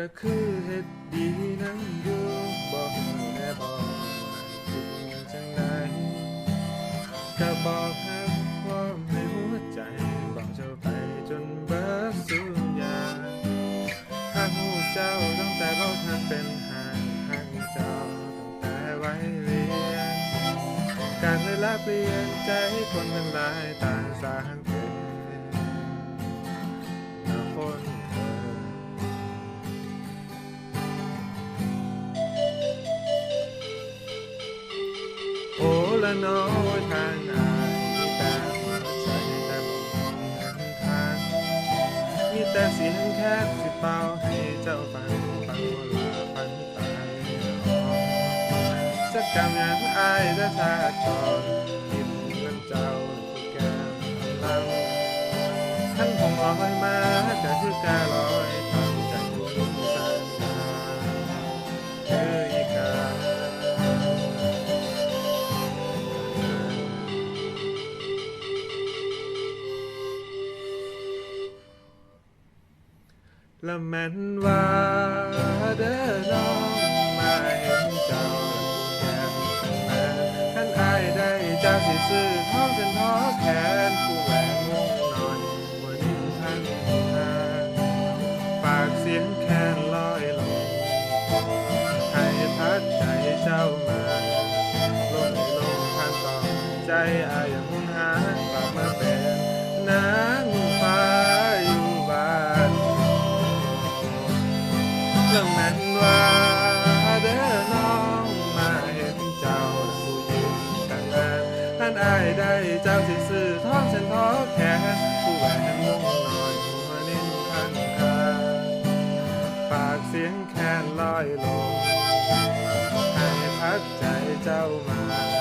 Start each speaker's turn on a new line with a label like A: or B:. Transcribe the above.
A: ก็คือเฮ็ดดีนั้นอยู่บ่ฮู้แน่บ่ว่าคิดจังใดก็บอกฮักความในหัวใจ บอกเจ้าไปจนเบิดสุยาหากฮู้เจ้าตั้งแต่บ่ทันเป็นหางหักเจ้าตั้งแต่ไวัยเรียน การเวลาเปลี่ยนใจคนมันหลายต่างสร้างเป็ ละน้อยทางอายมีแต่หัวใจแต่บ่มีหนทางมีแต่เสียงแคบสิเป่าให้เจ้าฟังฟังว่าลาฟันตายสักำยังอายจะชาจรกิน ละแม่นว่าเด้อน้องมาเห็นเจ้าแก้มแต่ขันอายได้จ้าสิซื้อท้องเป็นท้อแขนผู้แหวนวงนอนบนดินพันทาปากเสียงแคนลอยลงให้พัดใจเจ้ามาลงลงทางต่อใจอายยังหุนหากลับมาเป็น เรื่องนั้นว่าเด้อน้องมาเห็นเจ้าผู้หญิงตั้งนานท่านอายได้เจ้าสิซื้อท้องเส้นท้อแขนผู้แหวนวงน้อยหัวนิ่งข้างคาปากเสียงแคนลอยลงให้พักใจเจ้ามา